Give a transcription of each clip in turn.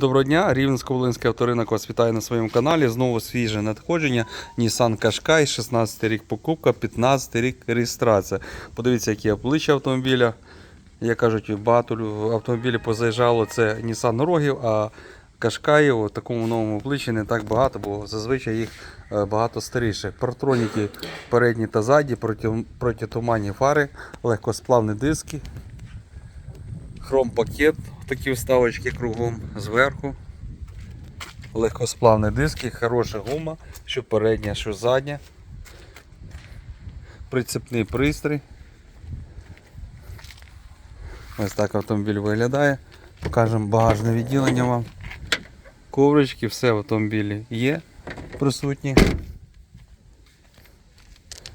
Доброго дня, Рівненсько-Волинський авторинок вас вітає на своєму каналі. Знову свіже надходження. Nissan Qashqai, 16 рік покупка, 15 рік реєстрація. Подивіться, які обличчя автомобіля. Як кажуть, багато автомобілів позаїжджало. Це Nissan Рогів, а Qashqai у такому новому обличчі не так багато, бо зазвичай їх е, багато старіше. Партроніки передні та задні, протитуманні фари, легкосплавні диски, Хром-пакет, такі вставочки кругом зверху. Легкосплавні диски, хороша гума, що передня, що задня. Прицепний пристрій. Ось так автомобіль виглядає. Покажемо багажне відділення вам. Коврички, все в автомобілі є присутні.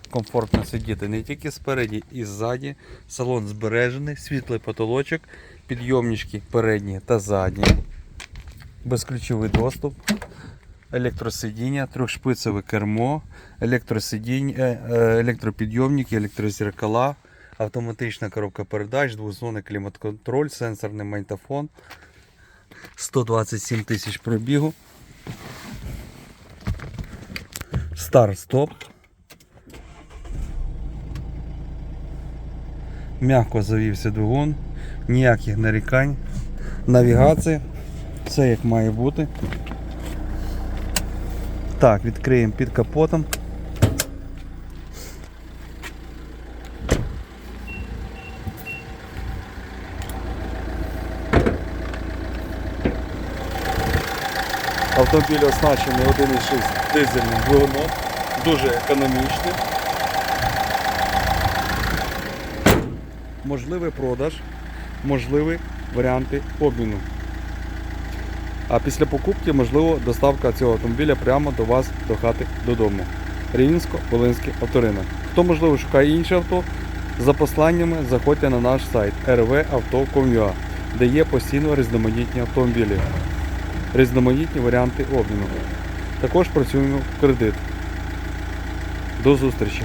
Комфортно сидіти не тільки спереді і ззаді. Салон збережений, світлий потолочок, підйомнички передні та задні. Безключовий доступ, електросидіння, трьохшпицеве кермо, електросидіння, е, е, електропідйомники, електрозеркала, автоматична коробка передач, двозонний клімат-контроль, сенсорний магнітофон, 127 тисяч пробігу. Старт-стоп. М'яко завівся двигун, ніяких нарікань. Навігація, все як має бути. Так, відкриємо під капотом. Автомобіль оснащений 1,6 дизельним двигуном, дуже економічний. Можливий продаж, можливі варіанти обміну. А після покупки можливо доставка цього автомобіля прямо до вас до хати додому. Рівненсько-Волинський авторинок. Хто можливо шукає інше авто, за посланнями заходьте на наш сайт rvauto.com.ua, де є постійно різноманітні автомобілі, різноманітні варіанти обміну. Також працюємо в кредит. До зустрічі!